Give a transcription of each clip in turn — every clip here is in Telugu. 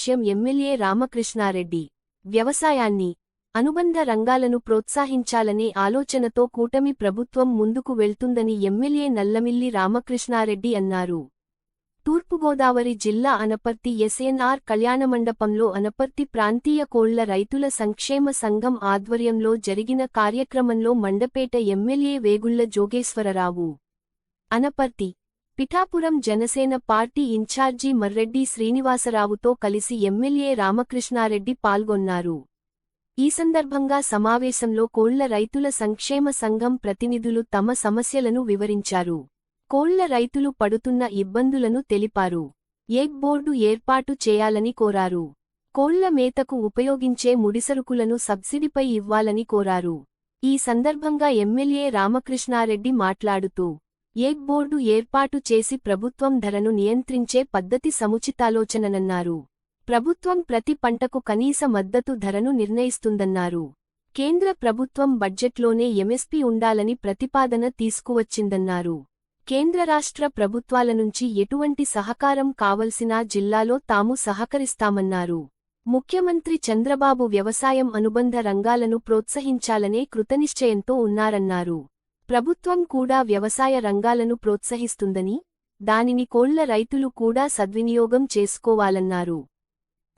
లక్ష్యం ఎమ్మెల్యే రామకృష్ణారెడ్డి. వ్యవసాయాన్ని అనుబంధ రంగాలను ప్రోత్సహించాలనే ఆలోచనతో కూటమి ప్రభుత్వం ముందుకు వెళ్తుందని ఎమ్మెల్యే నల్లమిల్లి రామకృష్ణారెడ్డి అన్నారు. తూర్పుగోదావరి జిల్లా అనపర్తి ఎస్ఎన్ఆర్ కళ్యాణమండపంలో అనపర్తి ప్రాంతీయ కోళ్ళ రైతుల సంక్షేమ సంఘం ఆధ్వర్యంలో జరిగిన కార్యక్రమంలో Mandapeta MLA Vegulla Jogeswara Rao. Anaparthi Pithapuram Janasena party incharge Marreddy శ్రీనివాసరావుతో కలిసి ఎమ్మెల్యే రామకృష్ణారెడ్డి పాల్గొన్నారు. ఈ సందర్భంగా సమావేశంలో కోళ్ళ రైతుల సంక్షేమ సంఘం ప్రతినిధులు తమ సమస్యలను వివరించారు. కోళ్ళ రైతులు పడుతున్న ఇబ్బందులను తెలిపారు. ఎగ్ బోర్డు ఏర్పాటు చేయాలని కోరారు. కోళ్ళ మేతకు ఉపయోగించే ముడిసరుకులను సబ్సిడీపై ఇవ్వాలని కోరారు. ఈ సందర్భంగా ఎమ్మెల్యే రామకృష్ణారెడ్డి మాట్లాడుతూ ఎగ్ బోర్డు ఏర్పాటు చేసి ప్రభుత్వం ధరను నియంత్రించే పద్ధతి సముచితాలోచననన్నారు. ప్రభుత్వం ప్రతి పంటకు కనీస మద్దతు ధరను నిర్ణయిస్తుందన్నారు. కేంద్ర ప్రభుత్వం బడ్జెట్లోనే ఎంఎస్పీ ఉండాలని ప్రతిపాదన తీసుకువచ్చిందన్నారు. కేంద్ర రాష్ట్ర ప్రభుత్వాల నుంచి ఎటువంటి సహకారం కావలసినా జిల్లాలో తాము సహకరిస్తామన్నారు. ముఖ్యమంత్రి చంద్రబాబు వ్యవసాయం అనుబంధ రంగాలను ప్రోత్సహించాలనే కృతనిశ్చయంతో ఉన్నారన్నారు. ప్రభుత్వం కూడా వ్యవసాయ రంగాలను ప్రోత్సహిస్తుందని దానిని కోళ్ళ రైతులు కూడా సద్వినియోగం చేసుకోవాలన్నారు.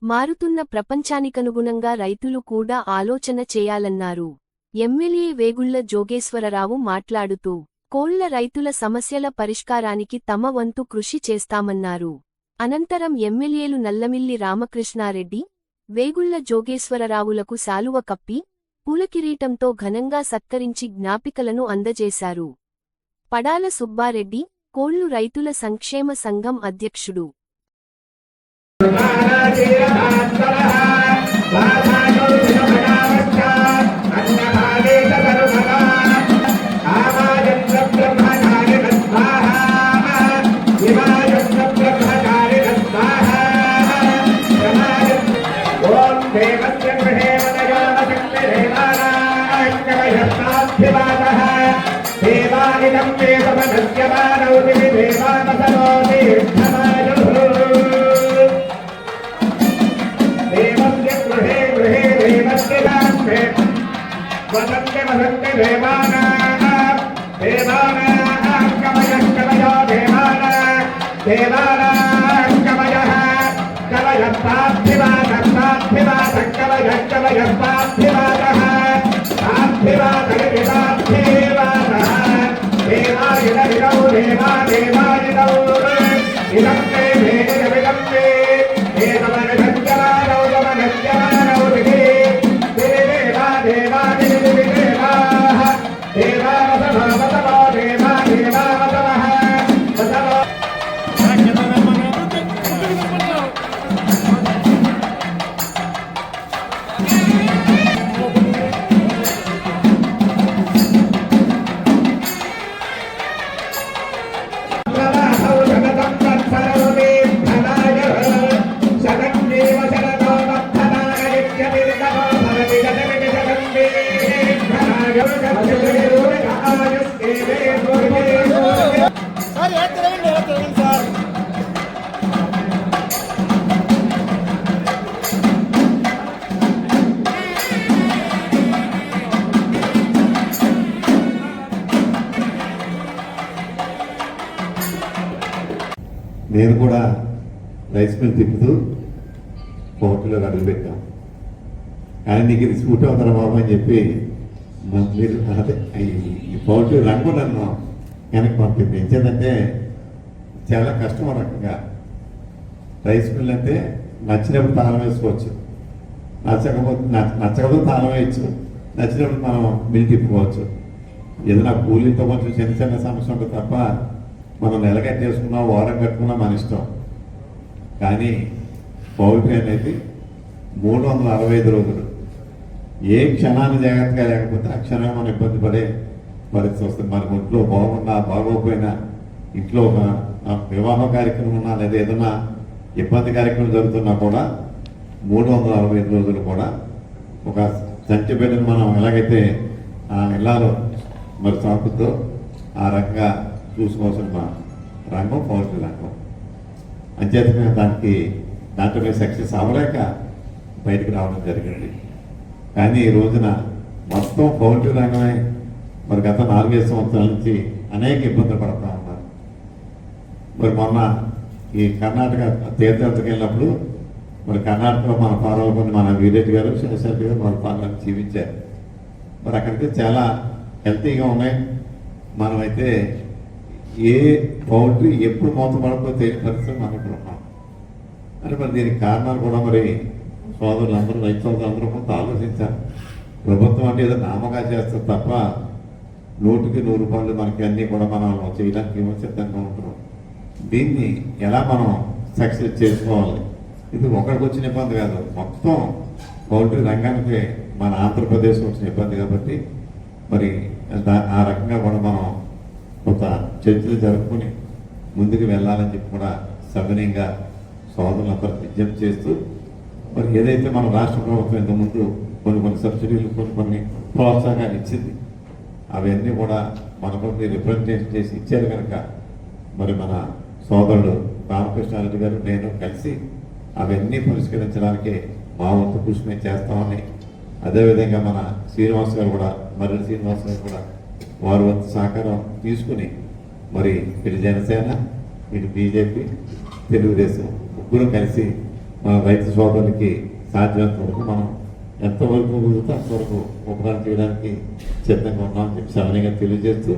మారుతున్న ప్రపంచానికనుగుణంగా రైతులు కూడా ఆలోచన చేయాలన్నారు. ఎమ్మెల్యే వేగుళ్ళ జోగేశ్వరరావు మాట్లాడుతూ కోళ్ళ రైతుల సమస్యల పరిష్కారానికి తమ వంతు కృషి చేస్తామన్నారు. అనంతరం ఎమ్మెల్యేలు నల్లమిల్లి రామకృష్ణారెడ్డి వేగుళ్ళ జోగేశ్వరరావులకు శాలువ కప్పి పూలకిరీటంతో ఘనంగా సత్కరించి జ్ఞాపికలను అందజేశారు. పడాల సుబ్బారెడ్డి కోళ్ళు రైతుల సంక్షేమ సంఘం అధ్యక్షుడు. దేవానిదం దేవమనస్యమానౌ దేవానసనోతి దేవస్య గృహే గృహే దేవస్య దాస్తే వదంతే వదంతే దేవానా దేవానా కమయ కమయో దేవానా దేవానా కమయ కమయ పార్థివాద పార్థివాద దేవాయుధ విదౌ దేవా నేను కూడా రైస్ మిల్ తిప్పుతూ పోర్టులో అడుగు పెట్టాం కానీ నీకు ఇది సూట్ అవుతారా బాబు అని చెప్పి మీరు అదే ఈ- ఈ పౌల్ట్రీ రంగు నన్ను వెనక్కి పంపింది. ఎంచేదంటే చాలా కష్టం రకంగా. రైస్ మిల్ అంటే నచ్చినప్పుడు తాళం వేసుకోవచ్చు. నచ్చకపోతే నచ్చకపోతే తాళం వేయచ్చు. నచ్చినప్పుడు మనం మిల్ తిప్పుకోవచ్చు. ఏదైనా కూలీతో కొంచెం చిన్న చిన్న సమస్య ఉంటుంది తప్ప మనం నెల చేసుకున్నా వారం కట్టుకున్నా మన ఇష్టం. కానీ పౌల్ట్రీ అనేది మూడు వందల అరవై ఐదు రోజులు. ఏ క్షణాన్ని జాగ్రత్తగా లేకపోతే ఆ క్షణమే మనం ఇబ్బంది పడే పరిస్థితి వస్తుంది. మన ఒంట్లో బాగున్నా బాగోకపోయినా ఇంట్లో ఒక ఆ, వివాహ కార్యక్రమం ఉన్నా లేదా ఏదైనా ఇబ్బంది కార్యక్రమం జరుగుతున్నా కూడా మూడు వందల అరవై ఐదు రోజులు కూడా ఒక సంచి బిడ్డను మనం ఎలాగైతే ఆ ఇళ్ళలో మరి సాకుతో ఆ రకంగా చూసుకోవాల్సిన రంగం పౌల్ట్రీ రంగం. అంచేత మేము దానికి దాంట్లో మేము సక్సెస్ అవ్వలేక బయటకు రావడం జరిగింది. కానీ ఈ రోజున మొత్తం పౌల్ట్రీ రంగమే మరి గత నాలుగైదు సంవత్సరాల నుంచి అనేక ఇబ్బందులు పడతా ఉన్నారు. మరి మొన్న ఈ కర్ణాటక తీర్థయాత్రకు వెళ్ళినప్పుడు మరి కర్ణాటకలో మన పార్వలపల్లి మన వీరెడ్డి గారు శేషరెడ్డి గారు మన పాలన జీవించారు మరి అక్కడికి చాలా హెల్తీగా ఉన్నాయి. మనమైతే ఏ పౌల్ట్రీ ఎప్పుడు మూతపడకపోతే తెలియని పరిస్థితి మనం ఇప్పుడు ఉన్నాం మరి దీనికి కారణాలు కూడా మరి సోదరులందరూ రైతు అందరూ కొంత ఆలోచించారు. ప్రభుత్వం అంటే ఏదో నామగా చేస్తారు తప్ప నూటికి నూరు రూపాయలు మనకి అన్నీ కూడా మనం చేయడానికి ఏమో సిద్ధంగా ఉంటున్నాం. దీన్ని ఎలా మనం సక్సెస్ చేసుకోవాలి? ఇది ఒకరికి వచ్చిన ఇబ్బంది కాదు. మొత్తం పౌల్ట్రీ రంగానికి మన ఆంధ్రప్రదేశ్ వచ్చిన ఇబ్బంది కాబట్టి మరి దా- ఆ రకంగా కూడా మనం ఒక చర్చలు జరుపుకుని ముందుకు వెళ్ళాలని చెప్పి కూడా సవినయంగా సోదరులందరూ విజ్ఞప్తి చేస్తూ మరి ఏదైతే మన రాష్ట్ర ప్రభుత్వం ఇంతకుముందు కొన్ని కొన్ని సబ్సిడీలు కొన్ని కొన్ని ప్రోత్సాహాలు ఇచ్చింది అవన్నీ కూడా మనకు మీరు రిప్రజెంటేషన్ చేసి ఇచ్చారు కనుక మరి మన సోదరుడు రామకృష్ణారెడ్డి గారు నేను కలిసి అవన్నీ పరిష్కరించడానికి మా వంతు కృషి మేము చేస్తామని అదేవిధంగా మన శ్రీనివాస్ గారు కూడా మర్రి శ్రీనివాస్ గారు కూడా వారి వంతు సహకారం తీసుకుని మరి ఇటు జనసేన ఇటు బీజేపీ తెలుగుదేశం ముగ్గురు కలిసి మన రైతు సోదరులకి సాధ్యమైనంత వరకు మనం ఎంతవరకు కుదిరితే అంతవరకు ఉపకారం చేయడానికి సిద్ధంగా ఉన్నామని చెప్పి సవనీగా తెలియజేస్తూ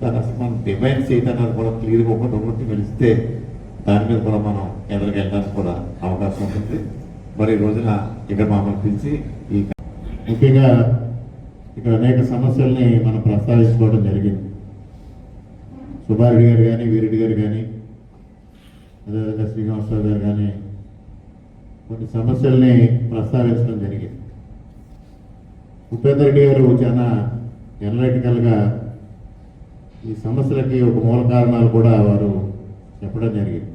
దాన్ని అసలు మనం డిమాండ్ చేయడానికి కూడా క్లియర్గా ఒకటి ఒకటి వెలిస్తే దాని మీద కూడా మనం ఎదురుకు వెళ్ళడానికి కూడా అవకాశం ఉంటుంది. మరి ఈ రోజున ఇక్కడ మమ్మల్ని పిలిచి ఈ ముఖ్యంగా ఇక్కడ అనేక సమస్యల్ని మనం ప్రస్తావించుకోవడం జరిగింది. సుబ్బారెడ్డి గారు కానీ వీరెడ్డి గారు కానీ అదేవిధంగా శ్రీనివాసరావు గారు కానీ కొన్ని సమస్యల్ని ప్రస్తావించడం జరిగింది. ఉపేంద్ర రెడ్డి గారు చాలా ఎనలైటికల్గా ఈ సమస్యలకి ఒక మూల కారణాలు కూడా వారు చెప్పడం జరిగింది.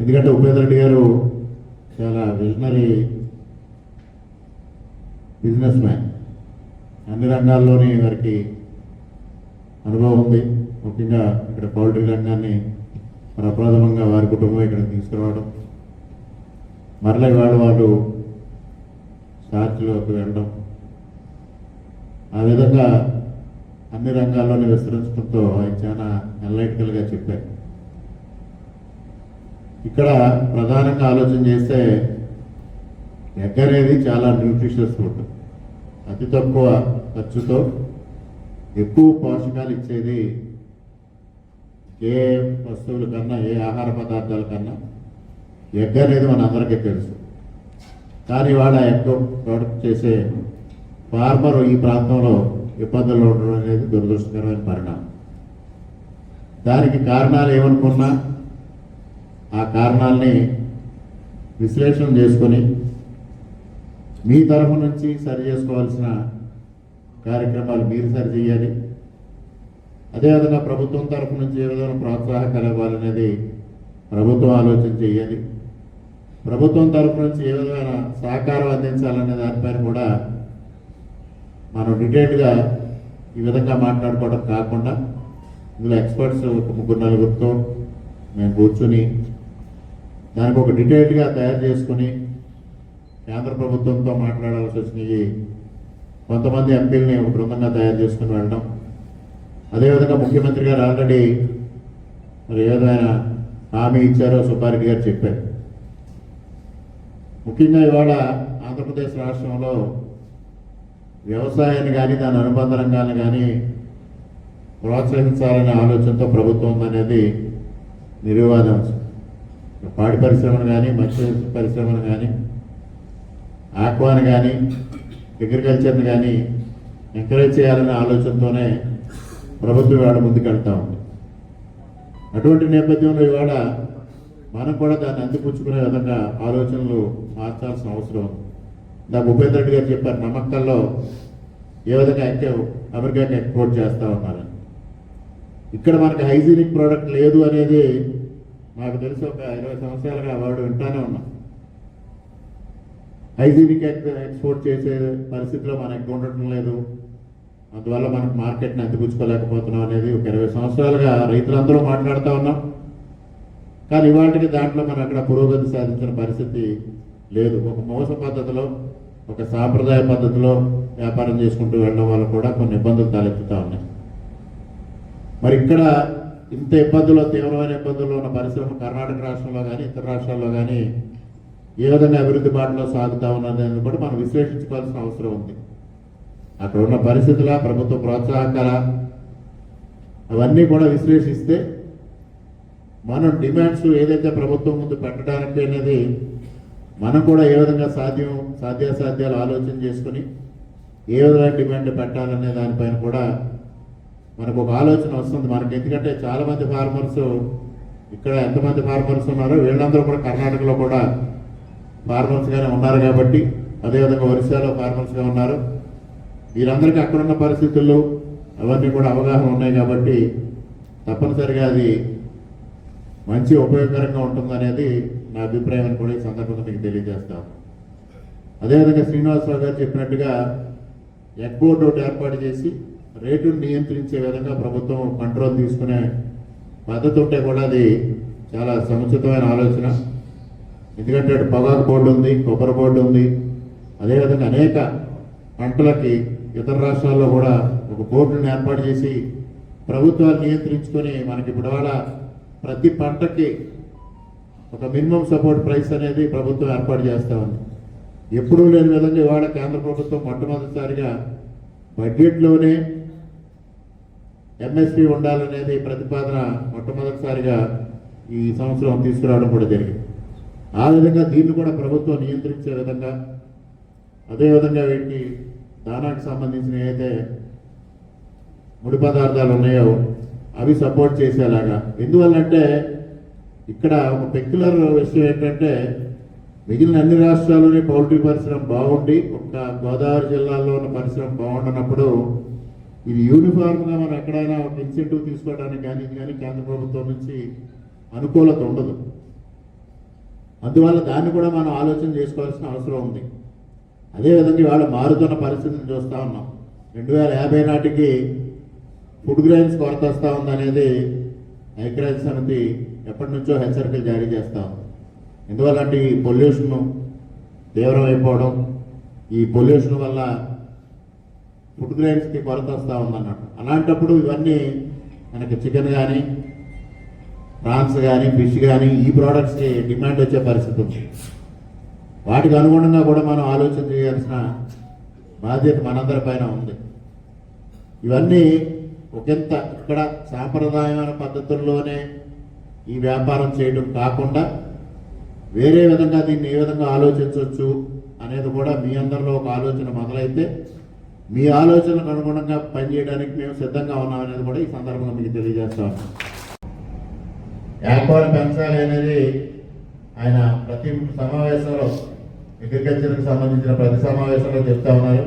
ఎందుకంటే ఉపేంద్ర రెడ్డి గారు చాలా విజనరీ బిజినెస్ మ్యాన్. అన్ని రంగాల్లోని వారికి అనుభవం ఉంది. ముఖ్యంగా ఇక్కడ పౌల్ట్రీ రంగాన్ని ప్రప్రథమంగా వారి కుటుంబం ఇక్కడ తీసుకురావడం. మరలా ఇవాళ వాళ్ళు స్టార్చ్లోకి వెళ్ళడం. ఆ విధంగా అన్ని రంగాల్లోనే విస్తరించడంతో ఆయన చాలా ఎన్లైటికల్గా చెప్పారు. ఇక్కడ ప్రధానంగా ఆలోచన చేస్తే ఎగ్ అనేది చాలా న్యూట్రిషియస్ ఫుడ్ అతి తక్కువ ఖర్చుతో ఎక్కువ పోషకాలు ఇచ్చేది ఏ వస్తువుల కన్నా ఏ ఆహార పదార్థాల కన్నా ఎగ్ అనేది మన అందరికీ తెలుసు. కానీ వాళ్ళ ఎగ్ ప్రొడక్ట్ చేసే ఫార్మర్ ఈ ప్రాంతంలో ఇబ్బందులు ఉండడం అనేది దురదృష్టకరమైన పరిణామం. దానికి కారణాలు ఏమనుకున్నా ఆ కారణాలని విశ్లేషణ చేసుకొని మీ తరఫు నుంచి సరి చేసుకోవాల్సిన కార్యక్రమాలు మీరు సరి చేయాలి. అదేవిధంగా ప్రభుత్వం తరఫు నుంచి ఏ విధంగా ప్రోత్సాహకాలు ఇవ్వాలనేది ప్రభుత్వం ఆలోచన చేయాలి. ప్రభుత్వం తరఫు నుంచి ఏ విధమైన సహకారం అందించాలనే దానిపైన కూడా మనం డీటెయిల్డ్గా ఈ విధంగా మాట్లాడుకోవడం కాకుండా ఇందులో ఎక్స్పర్ట్స్ ఒక ముగ్గురు నలుగురితో మేము కూర్చుని దానికి ఒక డీటెయిల్డ్గా తయారు చేసుకుని కేంద్ర ప్రభుత్వంతో మాట్లాడాల్సి వచ్చినాయి కొంతమంది ఎంపీలని ఒక బృందంగా తయారు చేసుకుని వెళ్ళడం అదేవిధంగా ముఖ్యమంత్రి గారు ఆల్రెడీ మరి ఏదైనా హామీ ఇచ్చారో సుబ్బారెడ్డి గారు చెప్పారు. ముఖ్యంగా ఇవాళ ఆంధ్రప్రదేశ్ రాష్ట్రంలో వ్యవసాయాన్ని కానీ దాని అనుబంధ రంగాన్ని కానీ ప్రోత్సహించాలనే ఆలోచనతో ప్రభుత్వం ఉందనేది నిర్వివాదాంశం పాడి పరిశ్రమను కానీ మత్స్య పరిశ్రమను కానీ ఆక్వాని కానీ అగ్రికల్చర్ని కానీ ఎంకరేజ్ చేయాలనే ఆలోచనతోనే ప్రభుత్వం ఇవాళ ముందుకెళ్తా ఉంది. అటువంటి నేపథ్యంలో ఇవాళ మనం కూడా దాన్ని అందిపుచ్చుకునే విధంగా ఆలోచనలు మార్చాల్సిన అవసరం ఉంది. నాకు ఉపేంద్ర రెడ్డి గారు చెప్పారు నమ్మకాల్లో ఏ విధంగా ఎక్క అమెరికాకి ఎక్స్పోర్ట్ చేస్తా ఉన్నారు ఇక్కడ మనకి హైజీనిక్ ప్రోడక్ట్ లేదు అనేది నాకు తెలిసి ఒక ఇరవై సంవత్సరాలుగా వాడు వింటానే ఉన్నాం. హైజీనిక్ ఎక్స్పోర్ట్ చేసే పరిస్థితిలో మనకు ఉండటం లేదు. అందువల్ల మనకు మార్కెట్ని అందిపుచ్చుకోలేకపోతున్నాం అనేది ఒక ఇరవై సంవత్సరాలుగా రైతులందరూ మాట్లాడుతూ ఉన్నాం. కానీ ఇవాటికి దాంట్లో మనం అక్కడ పురోగతి సాధించిన పరిస్థితి లేదు. ఒక మోస పద్ధతిలో ఒక సాంప్రదాయ పద్ధతిలో వ్యాపారం చేసుకుంటూ వెళ్ళడం వల్ల కూడా కొన్ని ఇబ్బందులు తలెత్తుతూ ఉన్నాయి. మరి ఇక్కడ ఇంత ఇబ్బందులు తీవ్రమైన ఇబ్బందుల్లో ఉన్న పరిశ్రమ కర్ణాటక రాష్ట్రంలో కానీ ఇతర రాష్ట్రాల్లో కానీ ఏ విధంగా అభివృద్ధి బాటలో సాగుతా ఉన్నదని కూడా మనం విశ్లేషించుకోవాల్సిన అవసరం ఉంది. అక్కడ ఉన్న పరిస్థితుల ప్రభుత్వ ప్రోత్సాహకాల అవన్నీ కూడా విశ్లేషిస్తే మనం డిమాండ్స్ ఏదైతే ప్రభుత్వం ముందు పెట్టడానికి అనేది మనం కూడా ఏ విధంగా సాధ్యం సాధ్యాసాధ్యాలు ఆలోచన చేసుకుని ఏ విధంగా డిమాండ్ పెట్టాలనే దానిపైన కూడా మనకు ఒక ఆలోచన వస్తుంది. మనకి ఎందుకంటే చాలామంది ఫార్మర్స్ ఇక్కడ ఎంతమంది ఫార్మర్స్ ఉన్నారో వీళ్ళందరూ కూడా కర్ణాటకలో కూడా ఫార్మర్స్గానే ఉన్నారు కాబట్టి అదేవిధంగా ఒరిస్సాలో ఫార్మర్స్గా ఉన్నారు. వీరందరికీ అక్కడున్న పరిస్థితుల్లో అవన్నీ కూడా అవగాహన ఉన్నాయి కాబట్టి తప్పనిసరిగా అది మంచి ఉపయోగకరంగా ఉంటుందనేది నా అభిప్రాయం అని కూడా ఈ సందర్భంగా మీకు తెలియజేస్తాం అదేవిధంగా శ్రీనివాసరావు గారు చెప్పినట్టుగా ఎక్బోర్డ్ ఒకటి ఏర్పాటు చేసి రేటును నియంత్రించే విధంగా ప్రభుత్వం కంట్రోల్ తీసుకునే పద్ధతి ఉంటే కూడా అది చాలా సముచితమైన ఆలోచన. ఎందుకంటే పొగాకు బోర్డు ఉంది కొబ్బరి బోర్డు ఉంది. అదేవిధంగా అనేక పంటలకి ఇతర రాష్ట్రాల్లో కూడా ఒక బోర్డును ఏర్పాటు చేసి ప్రభుత్వాలు నియంత్రించుకొని మనకి ఇప్పుడు ప్రతి పంటకి ఒక మినిమం సపోర్ట్ ప్రైస్ అనేది ప్రభుత్వం ఏర్పాటు చేస్తూ ఉంది. ఎప్పుడూ లేని విధంగా ఇవాళ కేంద్ర ప్రభుత్వం మొట్టమొదటిసారిగా బడ్జెట్లోనే ఎంఎస్పి ఉండాలనేది ప్రతిపాదన మొట్టమొదటిసారిగా ఈ సంవత్సరం తీసుకురావడం కూడా జరిగింది. ఆ విధంగా దీన్ని కూడా ప్రభుత్వం నియంత్రించే విధంగా అదేవిధంగా వీటికి దానానికి సంబంధించిన ఏదైతే ముడి పదార్థాలు ఉన్నాయో అవి సపోర్ట్ చేసేలాగా. ఎందువల్లంటే ఇక్కడ ఒక పెక్యులర్ విషయం ఏంటంటే మిగిలిన అన్ని రాష్ట్రాల్లోని పౌల్ట్రీ పరిశ్రమ బాగుండి ఒక్క గోదావరి జిల్లాలో ఉన్న పరిశ్రమ బాగుండనప్పుడు ఇది యూనిఫామ్గా మనం ఎక్కడైనా ఒక ఇన్సెంటివ్ తీసుకోవడానికి కానీ కానీ కేంద్ర ప్రభుత్వం నుంచి అనుకూలత ఉండదు. అందువల్ల దాన్ని కూడా మనం ఆలోచన చేసుకోవాల్సిన అవసరం ఉంది. అదేవిధంగా ఇవాళ మారుతున్న పరిస్థితిని చూస్తూ ఉన్నాం. రెండు వేల యాభై నాటికి ఫుడ్ గ్రైన్స్ కొరత వస్తూ ఉందనేది ఐక్యరాజ్య సమితి ఎప్పటి నుంచో హెచ్చరికలు జారీ చేస్తూ ఉంది. ఎందువల్లంటే ఈ పొల్యూషన్ తీవ్రమైపోవడం ఈ పొల్యూషన్ వల్ల ఫుడ్ గ్రైన్స్కి కొరత వస్తూ ఉందన్నట్టు. అలాంటప్పుడు ఇవన్నీ మనకి చికెన్ కానీ ప్రాన్స్ కానీ ఫిష్ కానీ ఈ ప్రోడక్ట్స్ డిమాండ్ వచ్చే పరిస్థితి ఉంది. వాటికి అనుగుణంగా కూడా మనం ఆలోచన చేయాల్సిన బాధ్యత మనందరి పైన ఉంది. ఇవన్నీ ఒకంత ఇక్కడ సాంప్రదాయమైన పద్ధతుల్లోనే ఈ వ్యాపారం చేయడం కాకుండా వేరే విధంగా దీన్ని ఏ విధంగా ఆలోచించవచ్చు అనేది కూడా మీ అందరిలో ఒక ఆలోచన మొదలైతే మీ ఆలోచనకు అనుగుణంగా పనిచేయడానికి మేము సిద్ధంగా ఉన్నాం అనేది కూడా ఈ సందర్భంగా మీకు తెలియజేస్తాం వ్యాపారం పెంచాలి అనేది ఆయన ప్రతి సమావేశంలో అగ్రికల్చర్కి సంబంధించిన ప్రతి సమావేశంలో చెప్తా ఉన్నారు.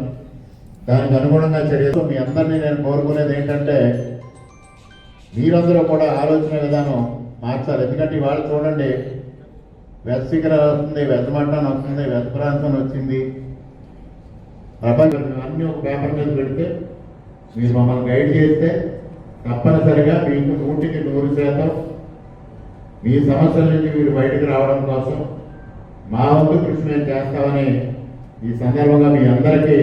దానికి అనుగుణంగా చర్యలు. మీ అందరినీ నేను కోరుకునేది ఏంటంటే మీరందరూ కూడా ఆలోచన విధానం మార్చాలి. ఎందుకంటే ఇవాళ చూడండి వెజ్ ఫిగర్ వస్తుంది వెజ్ వస్తుంది వెజ్ ప్రాంతం వచ్చింది. ప్రపంచం అన్నీ ఒక పేపర్ మీద పెడితే మీరు మమ్మల్ని గైడ్ చేస్తే తప్పనిసరిగా మీకు నూటికి నూరు శాతం మీ సమస్యల నుంచి మీరు బయటకు రావడం కోసం మా వంతు కృషి మేము చేస్తామని ఈ సందర్భంగా మీ అందరికీ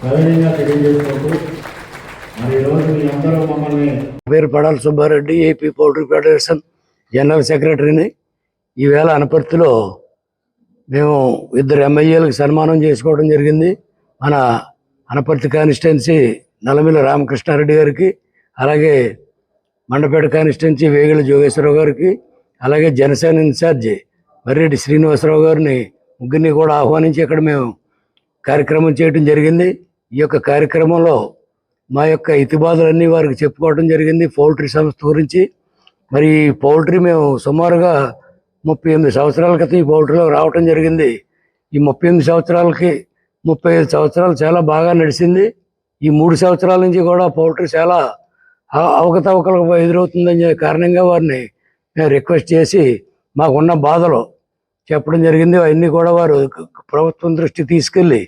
సవినయంగా తెలియజేసుకుంటూ మరి ఈరోజు మీ అందరూ మమ్మల్ని పేరు Padala Subba Reddy AP poultry federation general సెక్రటరీని. ఈవేళ అనపర్తిలో మేము ఇద్దరు ఎమ్మెల్యేలకు సన్మానం చేసుకోవడం జరిగింది. మన అనపర్తి కాన్స్టిట్యున్సీ నలమిల రామకృష్ణారెడ్డి గారికి అలాగే మండపేట కానిస్టెన్సీ వేగుల జోగేశ్వరరావు గారికి అలాగే జనసేన ఇన్ఛార్జి మర్రెడ్డి శ్రీనివాసరావు గారిని ముగ్గురిని కూడా ఆహ్వానించి ఇక్కడ మేము కార్యక్రమం చేయటం జరిగింది. ఈ యొక్క కార్యక్రమంలో మా యొక్క ఇతిబాధలన్నీ వారికి చెప్పుకోవడం జరిగింది. పౌల్ట్రీ సంస్థ గురించి మరి ఈ పౌల్ట్రీ మేము సుమారుగా ముప్పై ఎనిమిది సంవత్సరాల క్రితం ఈ పౌల్ట్రీలో రావటం జరిగింది. ఈ ముప్పై ఎనిమిది సంవత్సరాలకి ముప్పై ఐదు సంవత్సరాలు చాలా బాగా నడిచింది. ఈ మూడు సంవత్సరాల నుంచి కూడా పౌల్ట్రీ చాలా అవకతవకలకు ఎదురవుతుందని కారణంగా వారిని మేము రిక్వెస్ట్ చేసి మాకున్న బాధలు చెప్పడం జరిగింది. అవన్నీ కూడా వారు ప్రభుత్వం దృష్టికి తీసుకెళ్ళి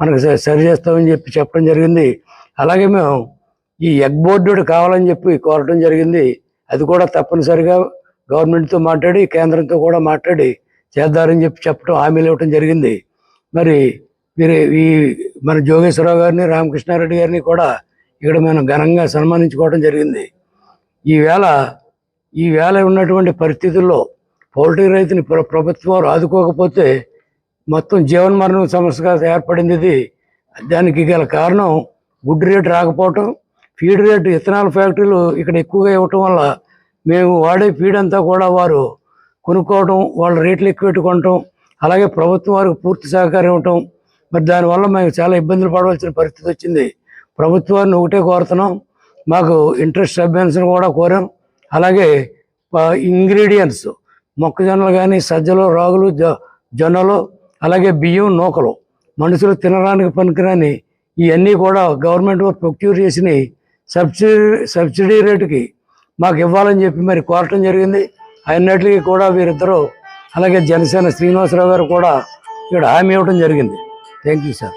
మనకు సరి చేస్తామని చెప్పి చెప్పడం జరిగింది. అలాగే మేము ఈ ఎగ్ బోర్డు కావాలని చెప్పి కోరటం జరిగింది. అది కూడా తప్పనిసరిగా గవర్నమెంట్తో మాట్లాడి కేంద్రంతో కూడా మాట్లాడి చేద్దారని చెప్పి చెప్పడం హామీలు ఇవ్వటం జరిగింది. మరి మీరు ఈ మన జోగేశ్వరరావు గారిని రామకృష్ణారెడ్డి గారిని కూడా ఇక్కడ మనం ఘనంగా సన్మానించుకోవడం జరిగింది. ఈవేళ ఈవేళ ఉన్నటువంటి పరిస్థితుల్లో పౌల్ట్రీ రైతుని ప్ర- ప్రభుత్వం వారు ఆదుకోకపోతే మొత్తం జీవనమరణం సమస్యగా ఏర్పడింది ఇది. దానికి గల కారణం గుడ్డు రేటు రాకపోవటం ఫీడ్ రేటు ఇథనాల్ ఫ్యాక్టరీలు ఇక్కడ ఎక్కువగా ఇవ్వటం వల్ల మేము వాడే ఫీడ్ అంతా కూడా వారు కొనుక్కోవడం వాళ్ళ రేట్లు ఎక్కువ పెట్టుకోవటం అలాగే ప్రభుత్వం వారికి పూర్తి సహకారం ఇవ్వటం. మరి దానివల్ల మేము చాలా ఇబ్బందులు పడవలసిన పరిస్థితి వచ్చింది. ప్రభుత్వాన్ని ఒకటే కోరుతున్నాం. మాకు ఇంట్రెస్ట్ సబ్వెన్షన్ కూడా కోరాం. అలాగే ఇంగ్రీడియంట్స్ మొక్కజొన్నలు కానీ సజ్జలు రాగులు జొ జొన్నలు అలాగే బియ్యం నూకలు మనుషులు తినడానికి పనికిరాని ఇవన్నీ కూడా గవర్నమెంట్ ప్రొక్యూర్ చేసిన సబ్సిడీ సబ్సిడీ రేటుకి మాకు ఇవ్వాలని చెప్పి మరి కోరటం జరిగింది. అన్నిటికీ కూడా వీరిద్దరూ అలాగే జనసేన శ్రీనివాసరావు గారు కూడా ఇక్కడ హామీ ఇవ్వడం జరిగింది. Thank you sir